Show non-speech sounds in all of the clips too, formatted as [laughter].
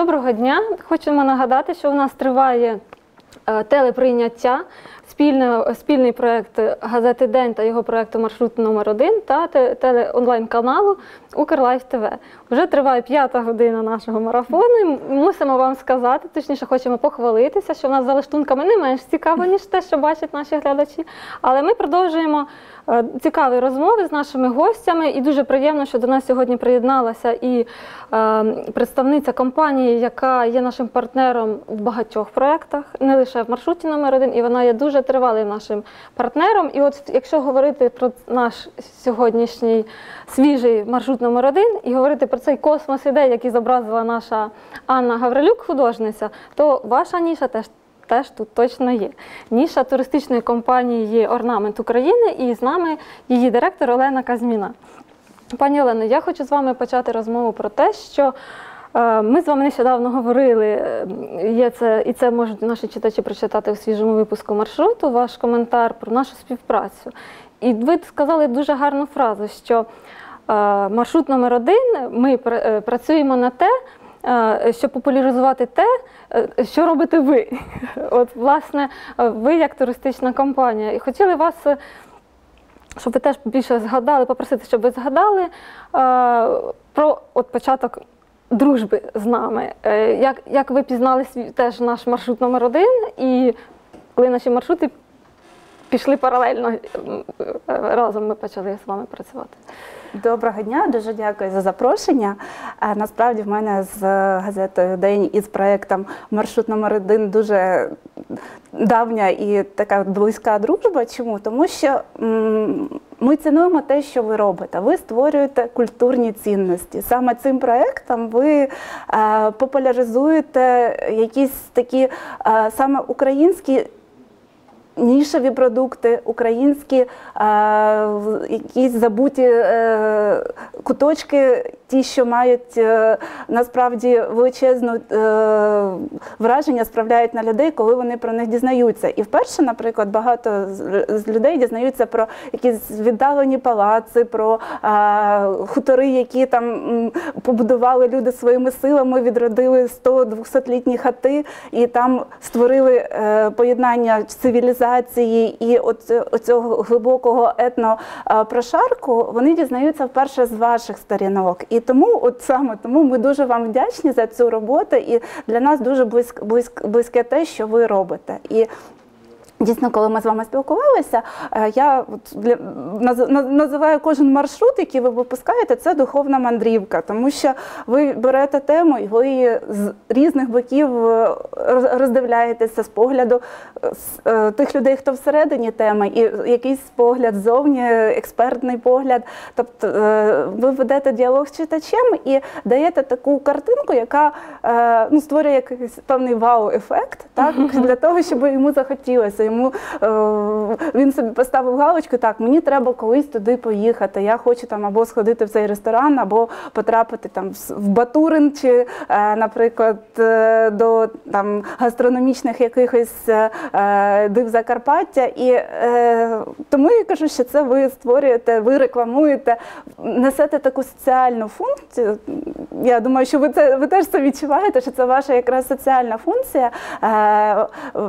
Доброго дня. Хочемо нагадати, що у нас триває е, телеприйняття, спільне, спільний проєкт газети День та його проєкту Маршрут номер 1 та те- теле онлайн-каналу Укрлайф ТВ. Вже триває п'ята година нашого марафону. і Мусимо вам сказати, точніше, хочемо похвалитися, що в нас за лаштунками не менш цікаво, ніж те, що бачать наші глядачі. Але ми продовжуємо е, цікаві розмови з нашими гостями, і дуже приємно, що до нас сьогодні приєдналася і е, представниця компанії, яка є нашим партнером в багатьох проєктах, не лише в маршруті номер 1 і вона є дуже тривалим нашим партнером. І от якщо говорити про наш сьогоднішній свіжий маршрут номер 1 і говорити про цей космос ідей, який зобразила наша Анна Гаврилюк, художниця, то ваша ніша теж теж тут точно є. Ніша туристичної компанії є Орнамент України, і з нами її директор Олена Казміна. Пані Олено, я хочу з вами почати розмову про те, що ми з вами нещодавно говорили, е, є це, і це можуть наші читачі прочитати у свіжому випуску маршруту, ваш коментар про нашу співпрацю. І ви сказали дуже гарну фразу, що е, маршрут номер один ми пр- е, працюємо на те, е, щоб популяризувати те, е, що робите ви. [laughs] От, власне, е, ви як туристична компанія. І хотіли вас, е, щоб ви теж більше згадали, попросити, щоб ви згадали е, про от початок дружби з нами. Е, Як, як ви пізнали свій теж наш маршрут номер один, і коли наші маршрути пішли паралельно, е, разом ми почали з вами працювати. Доброго дня, дуже дякую за запрошення. Е, Насправді в мене з газетою День і з проєктом Маршрут номер один дуже давня і така близька дружба. Чому? Тому що ми цінуємо те, що ви робите. Ви створюєте культурні цінності. Саме цим проєктом ви е, популяризуєте якісь такі саме українські нішеві продукти, українські е, якісь забуті е, куточки, ті, що мають е, насправді величезну е, враження, справляють на людей, коли вони про них дізнаються. І вперше, наприклад, багато з- людей дізнаються про якісь віддалені палаци, про е, хутори, які там побудували люди своїми силами, відродили 100-200-літні хати і там створили е, поєднання цивілізації і от цього глибокого етнопрошарку, вони дізнаються вперше з ваших сторінок. І тому, от саме тому ми дуже вам вдячні за цю роботу, і для нас дуже близьк, близьк, близьке те, що ви робите. І Дійсно, коли ми з вами спілкувалися, е, я от для- наз- наз- називаю кожен маршрут, який ви випускаєте, це духовна мандрівка, тому що ви берете тему і ви її з різних боків е, роздивляєтеся з погляду е, тих людей, хто всередині теми, і якийсь погляд ззовні, експертний погляд. Тобто ви ведете діалог з читачем і даєте таку картинку, яка ну, створює якийсь певний вау-ефект, так [laughs] для того, щоб йому захотілося. Йому е, він собі поставив галочку, так мені треба колись туди поїхати. Я хочу там або сходити в цей ресторан, або потрапити там в- Батурин, чи, е, наприклад, е, до там гастрономічних якихось див Закарпаття. І тому я кажу, що це ви створюєте, ви рекламуєте, несете таку соціальну функцію. Я думаю, що ви це ви теж це відчуваєте, що це ваша якраз соціальна функція,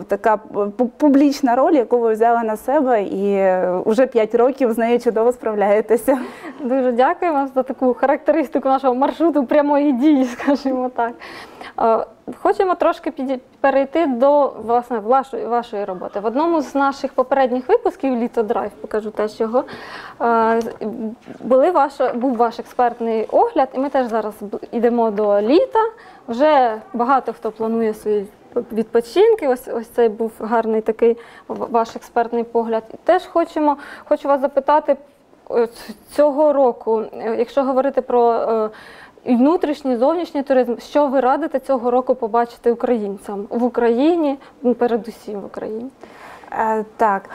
така пу- публічна роль, яку ви взяли на себе, і вже 5 років з нею чудово справляєтеся. Дуже дякую вам за таку характеристику нашого маршруту прямої дії, [laughs] скажімо так. Е, Хочемо трошки перейти до власне вашої, роботи. В одному з наших попередніх випусків Літо Драйв, покажу теж його, е, були ваша, був ваш експертний огляд, і ми теж зараз йдемо до літа. Вже багато хто планує свої відпочинки. Ось ось цей був гарний такий ваш експертний погляд. Теж хочемо, хочу вас запитати е, цього року, е, якщо говорити про е, внутрішній, зовнішній туризм, що ви радите цього року побачити українцям в Україні, передусім в Україні? Так.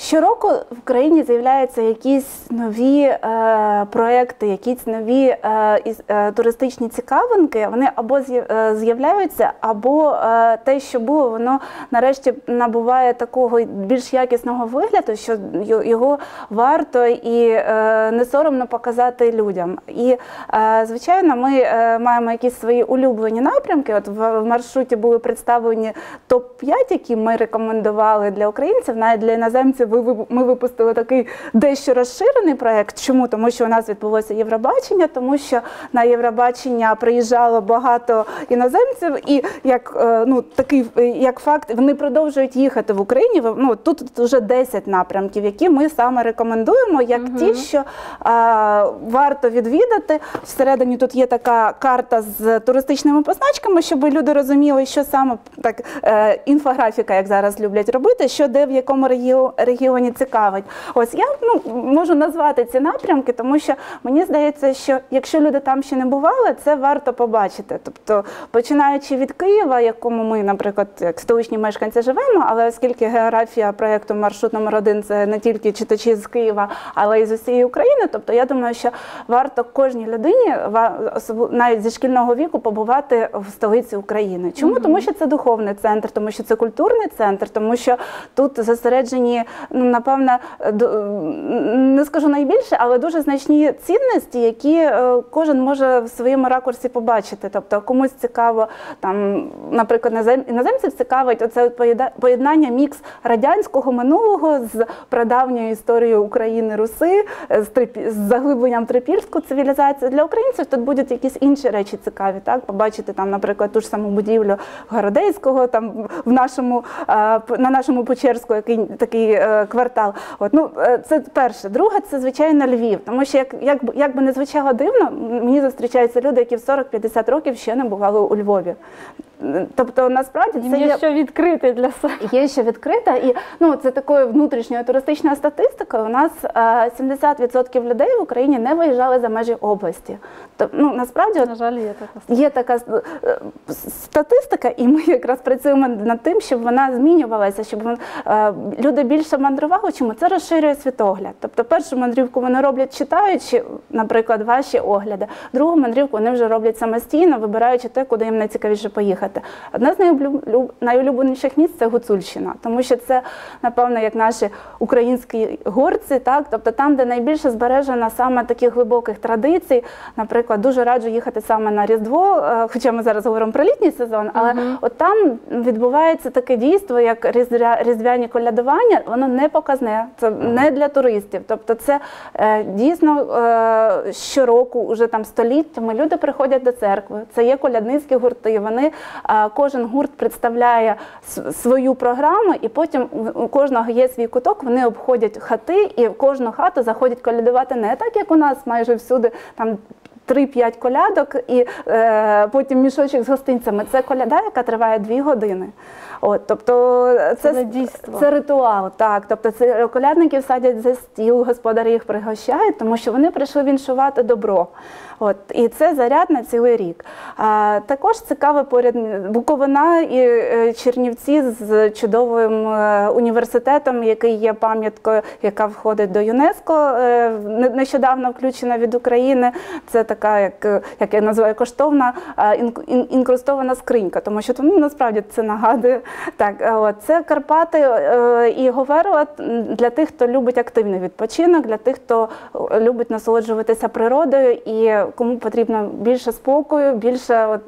Щороку в Україні з'являються якісь нові е, проекти, якісь нові е, е, туристичні цікавинки. Вони або е, з'являються, або е, те, що було, воно нарешті набуває такого більш якісного вигляду, що його варто і е, не соромно показати людям. І е, звичайно, ми е, маємо якісь свої улюблені напрямки. От в, в маршруті були представлені топ-5, які ми рекомендували для українців, навіть для іноземців. Ви- ви- Ми випустили такий дещо розширений проект. Чому? Тому що у нас відбулося Євробачення, тому що на Євробачення приїжджало багато іноземців, і як е, ну такий е, як факт, вони продовжують їхати в Україні. Ну тут вже 10 напрямків, які ми саме рекомендуємо, як ті, що а, варто відвідати. Всередині тут є така карта з туристичними позначками, щоб люди розуміли, що саме так е, інфографіка, як зараз люблять робити, що де в якому регіо- регіоні цікавить. Ось я ну, можу назвати ці напрямки, тому що мені здається, що якщо люди там ще не бували, це варто побачити. Тобто, починаючи від Києва, якому ми, наприклад, як столичні мешканці живемо, але оскільки географія проєкту маршрут номер один це не тільки читачі з Києва, але й з усієї України. Тобто, я думаю, що варто кожній людині, навіть зі шкільного віку, побувати в столиці України. Чому? Тому що це духовний центр, тому що це культурний центр, тому що тут зосереджені, ну напевно, не скажу найбільше, але дуже значні цінності, які е, кожен може в своєму ракурсі побачити. Тобто комусь цікаво, там, наприклад, інозем- іноземців цікавить оце поєднання мікс радянського минулого з прадавньою історією України Руси, з, заглибленням трипільської цивілізації. Для українців тут будуть якісь інші речі цікаві. Так, побачити там, наприклад, ту ж саму будівлю Городецького, там в нашому е, на нашому Печерську, який такий е, квартал. От ну е, це перше. Друге, це звичайно Львів, тому що як, як, як би не звучало дивно, мені зустрічаються люди, які в 40-50 років ще не бували у Львові. Тобто, насправді це є є що відкрити для себе. Є ще відкрита, і ну це такою внутрішньою туристичною статистикою. У нас е, 70% людей в Україні не виїжджали за межі області. Тобто, ну насправді На жаль, є така. Є така е, статистика, і ми якраз працюємо над тим, щоб вона змінювалася, щоб е, люди більше мандрували. Чому це розширює світогляд? Тобто, першу мандрівку вони роблять читаючи, наприклад, ваші огляди. Другу мандрівку вони вже роблять самостійно, вибираючи те, куди їм найцікавіше поїхати. Одне з найулюб- найулюбленіших місць це Гуцульщина, тому що це, напевно, як наші українські горці, так тобто там, де найбільше збережено саме таких глибоких традицій. Наприклад, дуже раджу їхати саме на Різдво, е, хоча ми зараз говоримо про літній сезон, але от там відбувається таке дійство, як різдвя- різдвяні колядування, воно не показне, це не для туристів. Тобто, це е, дійсно е, щороку, уже там століттями люди приходять до церкви. Це є колядницькі гурти. Вони кожен гурт представляє свою програму, і потім у- кожного є свій куток. Вони обходять хати, і в кожну хату заходять колядувати не так, як у нас майже всюди там. 3-5 колядок і е, потім мішочок з гостинцями. Це коляда, яка триває 2 години. От, тобто це, Це дійство. це ритуал, так. Тобто це колядників садять за стіл, господарі їх пригощають, тому що вони прийшли віншувати добро. От, і це заряд на цілий рік. А, також цікаве поряд Буковина і е, Чернівці з чудовим е, університетом, який є пам'яткою, яка входить до ЮНЕСКО, е, нещодавно включена від України. Це така, як, е, як я називаю, коштовна е, ін- ін- інкрустована скринька, тому що ну, насправді це нагадує. Так, е, от, це Карпати і Говерла для тих, хто любить активний відпочинок, для тих, хто любить насолоджуватися природою і кому потрібно більше спокою, більше от,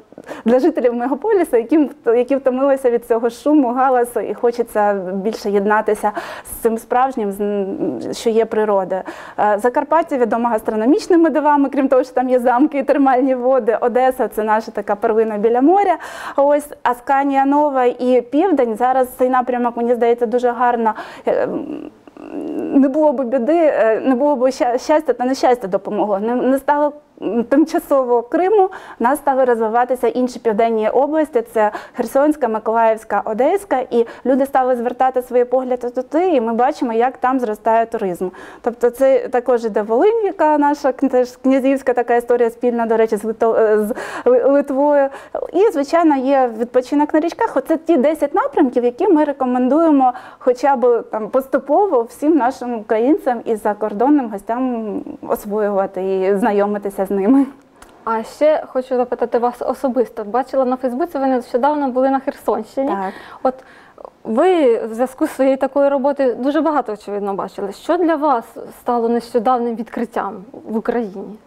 для жителів мегаполісу, яким які втомилися від цього шуму, галасу, і хочеться більше єднатися з цим справжнім, що є природа. Е, Закарпаття відомо гастрономічними дивами, крім того, що там є замки і термальні води. Одеса це наша така перлина біля моря. Ось Асканія Нова і Південь. Зараз цей напрямок, мені здається, дуже гарно. е, Не було б біди, е, не було б щастя та нещастя допомогло. Не стало м, тимчасово Криму в нас стали розвиватися інші південні області: це Херсонська, Миколаївська, Одеська, і люди стали звертати свої погляди туди, і ми бачимо, як там зростає туризм. Тобто, це також іде Волинь, яка наша теж князівська така історія спільна, до речі, з, е, Литвою. І, звичайно, є відпочинок на річках. Оце ті 10 напрямків, які ми рекомендуємо хоча б там поступово всім нашим українцям і закордонним гостям освоювати і знайомитися з ними. А ще хочу запитати вас особисто. Бачила на Фейсбуці, ви нещодавно були на Херсонщині. Так. От ви в зв'язку з своєю такою роботою дуже багато очевидно бачили. Що для вас стало нещодавним відкриттям в Україні?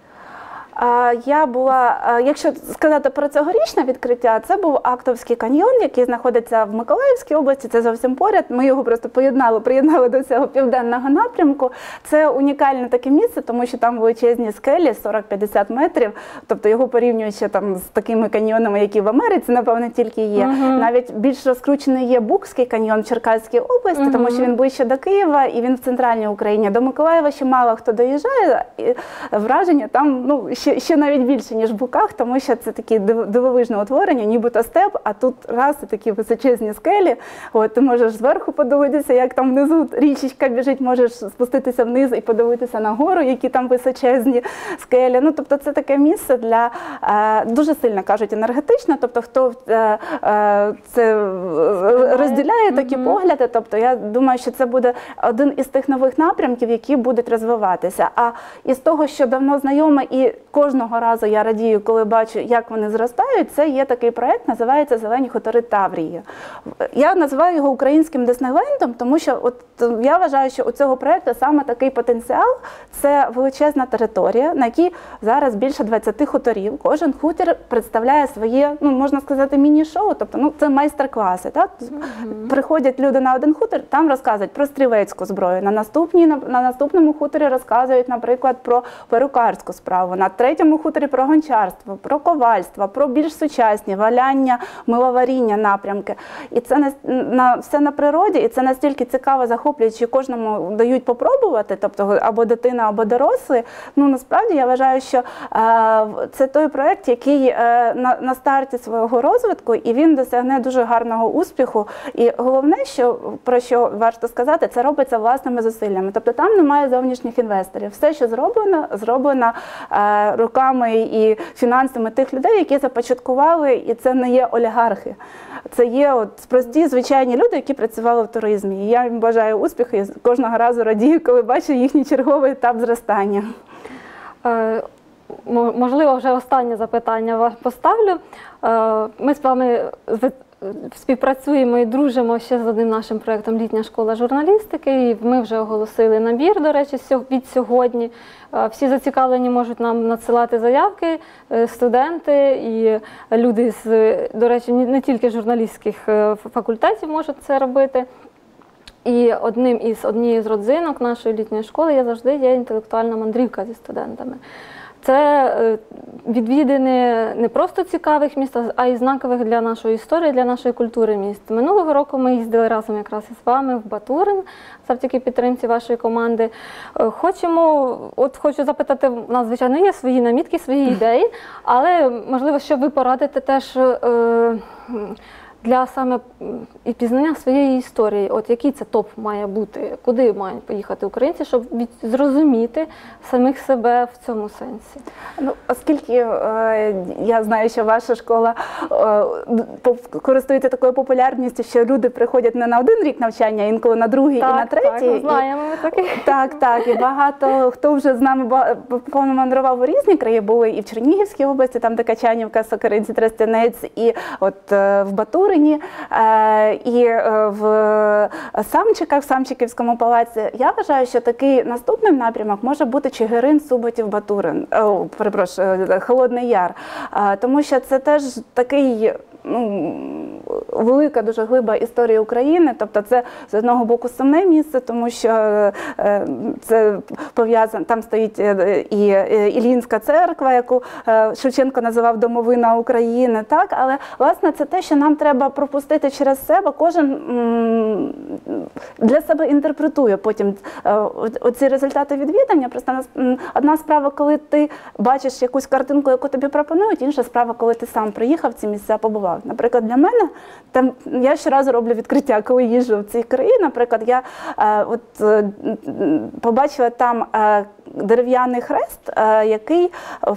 Я була, якщо сказати про цьогорічне відкриття, це був Актовський каньйон, який знаходиться в Миколаївській області. Це зовсім поряд. Ми його просто поєднали, приєднали до цього південного напрямку. Це унікальне таке місце, тому що там величезні скелі 40-50 метрів. Тобто його порівнюють ще там з такими каньйонами, які в Америці, напевно, тільки є. Мгм. Навіть більш розкручений є Букський каньйон в Черкаській області, тому що він ближче до Києва і він в центральній Україні. До Миколаєва ще мало хто доїжджає. І враження там ну ще, ще навіть більше ніж в Буках, тому що це такі дивовижне утворення, нібито степ, а тут раз і такі височезні скелі. От ти можеш зверху подивитися, як там внизу річечка біжить, можеш спуститися вниз і подивитися на гору, які там височезні скелі. Ну тобто, це таке місце для е, дуже сильно кажуть енергетично. Тобто, хто е, е, це розділяє такі погляди, тобто я думаю, що це буде один із тих нових напрямків, які будуть розвиватися. А із того, що давно знайоме, і кожного разу я радію, коли бачу, як вони зростають. Це є такий проект, називається Зелені хутори Таврії. Я називаю його українським Диснейлендом, тому що от я вважаю, що у цього проекту саме такий потенціал це величезна територія, на якій зараз більше 20 хуторів. Кожен хутір представляє своє, ну можна сказати, міні-шоу, тобто ну це майстер-класи. Так приходять люди на один хутор, там розказують про стрілецьку зброю. На наступній на, на наступному хуторі розказують, наприклад, про перукарську справу. На третьому хуторі про гончарство, про ковальство, про більш сучасні валяння, миловаріння напрямки. І це на, на все на природі, і це настільки цікаво, захоплюючи кожному дають попробувати, тобто або дитина, або дорослий. Ну насправді я вважаю, що е, це той проект, який е, на, на старті свого розвитку, і він досягне дуже гарного успіху. І головне, що про що варто сказати, це робиться власними зусиллями. Тобто там немає зовнішніх інвесторів. Все, що зроблено, зроблено е, руками і фінансами тих людей, які започаткували, і це не є олігархи. Це є от прості звичайні люди, які працювали в туризмі. І я їм бажаю успіху і кожного разу радію, коли бачу їхній черговий етап зростання. Е, Можливо, вже останнє запитання вас поставлю. Е, Ми з вами співпрацюємо і дружимо ще з одним нашим проєктом Літня школа журналістики. І ми вже оголосили набір, до речі, від сьогодні. Всі зацікавлені можуть нам надсилати заявки, е, студенти і люди з, до речі, не тільки журналістських е, факультетів можуть це робити. І одним із однією з родзинок нашої літньої школи я завжди є інтелектуальна мандрівка зі студентами. Це е, відвідини не просто цікавих міст, а й знакових для нашої історії, для нашої культури міст. Минулого року ми їздили разом якраз із вами в Батурин, завдяки підтримці вашої команди. Е, Хочемо, от хочу запитати, у нас, звичайно, є свої намітки, свої [laughs] ідеї, але можливо, що ви порадите теж. е, для саме і пізнання своєї історії, от який це топ має бути, куди мають поїхати українці, щоб від, зрозуміти самих себе в цьому сенсі. Ну, оскільки е, я знаю, що ваша школа е, користується такою популярністю, що люди приходять не на один рік навчання, а інколи на другий і на третій. так, ми знаємо ми таких. Так, так, і багато хто вже з нами помандрував у різні краї, були і в Чернігівській області, там де Качанівка, Сокаринці, Трестянець, і от е, в Батурині, е, і е, в Самчиках, в Самчиківському палаці. Я вважаю, що такий наступний напрямок може бути Чигирин, Суботів, Батурин, о, перепрошую, е, Холодний Яр, Е, тому що це теж такий. Ну, велика дуже глиба історії України. Тобто, це з одного боку сумне місце, тому що е, це пов'язано. Там стоїть е, і е, Іллінська церква, яку Шевченко називав домовина України. Так, але власне це те, що нам треба пропустити через себе. Кожен для себе інтерпретує потім оці результати відвідання. Просто одна справа, коли ти бачиш якусь картинку, яку тобі пропонують, інша справа, коли ти сам приїхав ці місця, побував. Наприклад, для мене там я щоразу роблю відкриття, коли їжджу в ці країни. Наприклад, я е, от е, побачила там. е, Дерев'яний хрест, е, який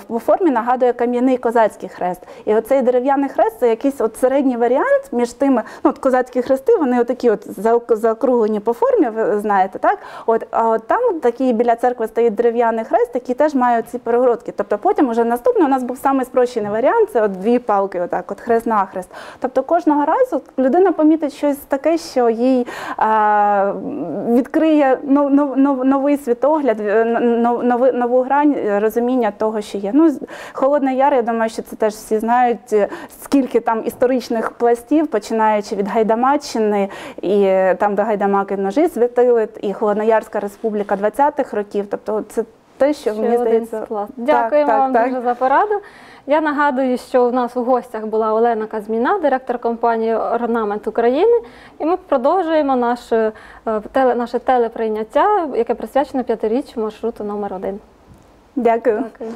по формі нагадує кам'яний козацький хрест. І оцей дерев'яний хрест це якийсь от середній варіант між тими, ну от козацькі хрести, вони отакі от заокруглені по формі, ви знаєте, так? От, а от там такий біля церкви стоїть дерев'яний хрест, який теж має ці перегородки. Тобто потім уже наступний у нас був самий спрощений варіант, це от дві палки, отак, от хрест нахрест. Тобто кожного разу людина помітить щось таке, що їй а, відкриє нов, нов, нов, новий світогляд, нов, нови- нову грань е, розуміння того, що є. Ну, Холодний Яр, я думаю, що це теж всі знають, е, скільки там історичних пластів, починаючи від Гайдамаччини, і е, там, де Гайдамаки ножі святили, і Холодноярська республіка 20-х років. Тобто це те, що Ще мені один здається. склад. Дякуємо так, вам так. дуже за пораду. Я нагадую, що у нас у гостях була Олена Казміна, директор компанії Орнамент України. І ми продовжуємо наше, е, теле, наше телеприйняття, яке присвячено п'ятиріччю маршруту номер 1 Дякую. Дякую.